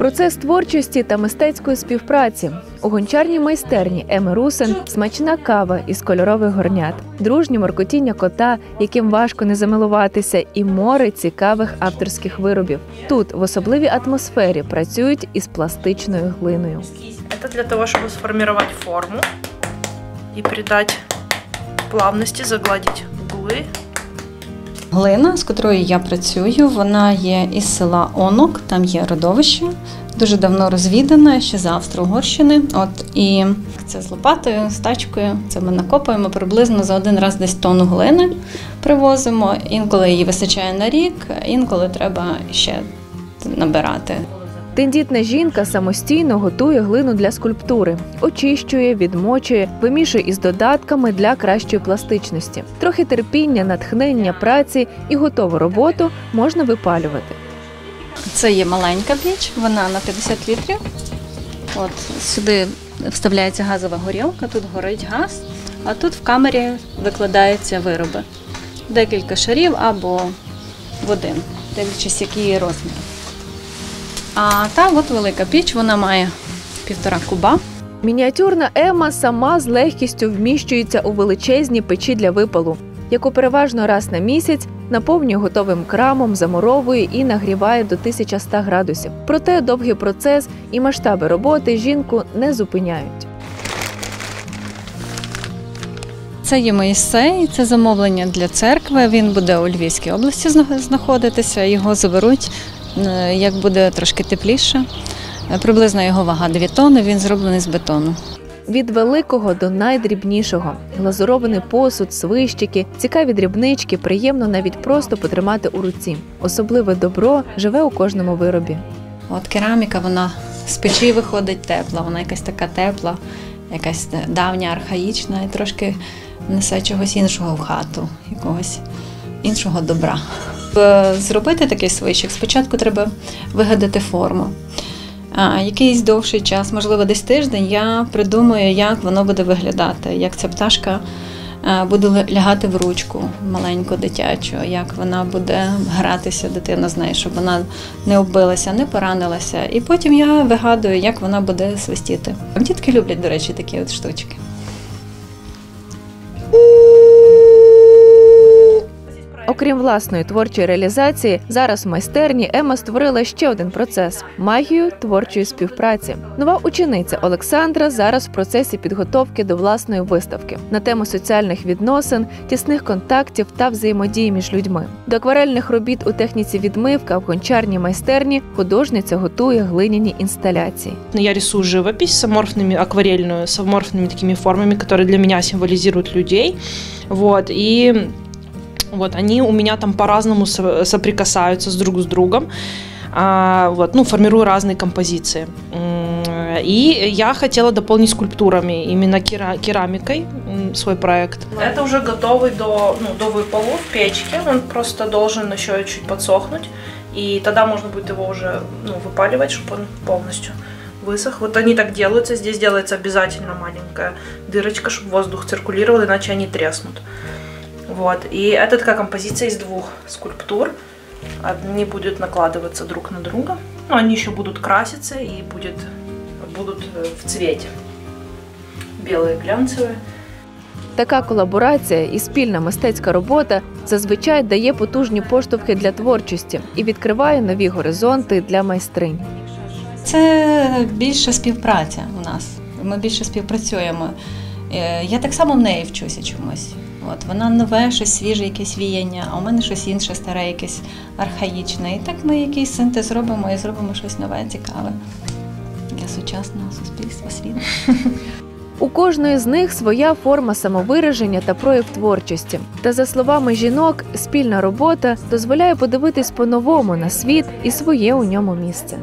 Процес творчості та мистецької співпраці у гончарній майстерні Еми Русен смачна кава із кольорових горнят, дружні моркотіння кота, яким важко не замилуватися, і море цікавих авторських виробів. Тут в особливій атмосфері працюють із пластичною глиною. Это для того, чтобы сформировать форму и придать плавности, загладить углы. Глина, з котрою я працюю, вона є із села Онок, там є родовище, дуже давно розвідане, ще з Австро-Угорщини. От і це з лопатою, з тачкою. Це ми накопуємо приблизно за один раз десь тонну глини привозимо. Інколи її вистачає на рік, інколи треба ще набирати. Тендітна жінка самостійно готує глину для скульптури, очищує, відмочує, вимішує із додатками для кращої пластичності. Трохи терпіння, натхнення, праці і готову роботу можна випалювати. Це є маленька піч, вона на 50 літрів. От сюди вставляється газова горілка, тут горить газ, а тут в камері викладаються вироби. Декілька шарів або в один, дивлячись, який розмір. А та от велика піч, вона має півтора куба. Мініатюрна Ема сама з легкістю вміщується у величезні печі для випалу, яку переважно раз на місяць наповнює готовим крамом, замуровує і нагріває до 1100 градусів. Проте довгий процес і масштаби роботи жінку не зупиняють. Це є Моїсей, це замовлення для церкви. Він буде у Львівській області знаходитися. Його заберуть, як буде трошки тепліше. Е, Приблизно його вага 9 тонн, він зроблений з бетону. Від великого до найдрібнішого глазурований посуд, свищики, цікаві дрібнички, приємно навіть просто потримати у руці. Особливе добро живе у кожному виробі. От кераміка, вона з печі виходить тепла, вона якась така тепла, якась давня, архаїчна і трошки несе чогось іншого в хату, якогось іншого добра. Е, Зробити такий свищик, спочатку треба вигадати форму. Якийсь довший час, можливо, десь тиждень, я придумаю, як воно буде виглядати, як ця пташка е, буде лягати в ручку маленьку дитячу, як вона буде гратися, дитина з нею, щоб вона не оббилася, не поранилася. І потім я вигадую, як вона буде свистіти. Дітки люблять, до речі, такі от штучки. Окрім власної творчої реалізації, зараз в майстерні Ема створила ще один процес магію творчої співпраці. Нова учениця Олександра зараз в процесі підготовки до власної виставки на тему соціальних відносин, тісних контактів та взаємодії між людьми. До акварельних робіт у техніці відмивка в гончарній майстерні художниця готує глиняні інсталяції. Я рисую живопись с аморфными, акварельную, с аморфными такими формами, которые для меня символизируют людей. Вот, и вот они у меня там по-разному со- соприкасаются с друг с другом. А, вот, ну, формирую разные композиции. И я хотела дополнить скульптурами, именно кера- керамикой свой проект. Это уже готовый до, ну, до выпалу в печке. Он просто должен еще чуть подсохнуть. И тогда можно будет его уже ну, выпаливать, чтобы он полностью высох. Вот они так делаются. Здесь делается обязательно маленькая дырочка, чтобы воздух циркулировал, иначе они треснут. Вот. И это такая композиция из двух скульптур. Они будут накладываться друг на друга. Но они еще будут краситься и будет, будут э, в цвете. Белые глянцевые. Така колаборація і спільна мистецька робота зазвичай дає потужні поштовхи для творчості і відкриває нові горизонти для майстринь. Це більша співпраця у нас. Ми більше співпрацюємо. Е, Я так само в неї вчуся чомусь. От вона нове, щось свіже, якесь віяння, а у мене щось інше, старе, якесь архаїчне. І так ми якийсь синтез робимо і зробимо щось нове, цікаве для сучасного суспільства світу. У кожної з них своя форма самовираження та прояв творчості. Та за словами жінок, спільна робота дозволяє подивитись по-новому на світ і своє у ньому місце.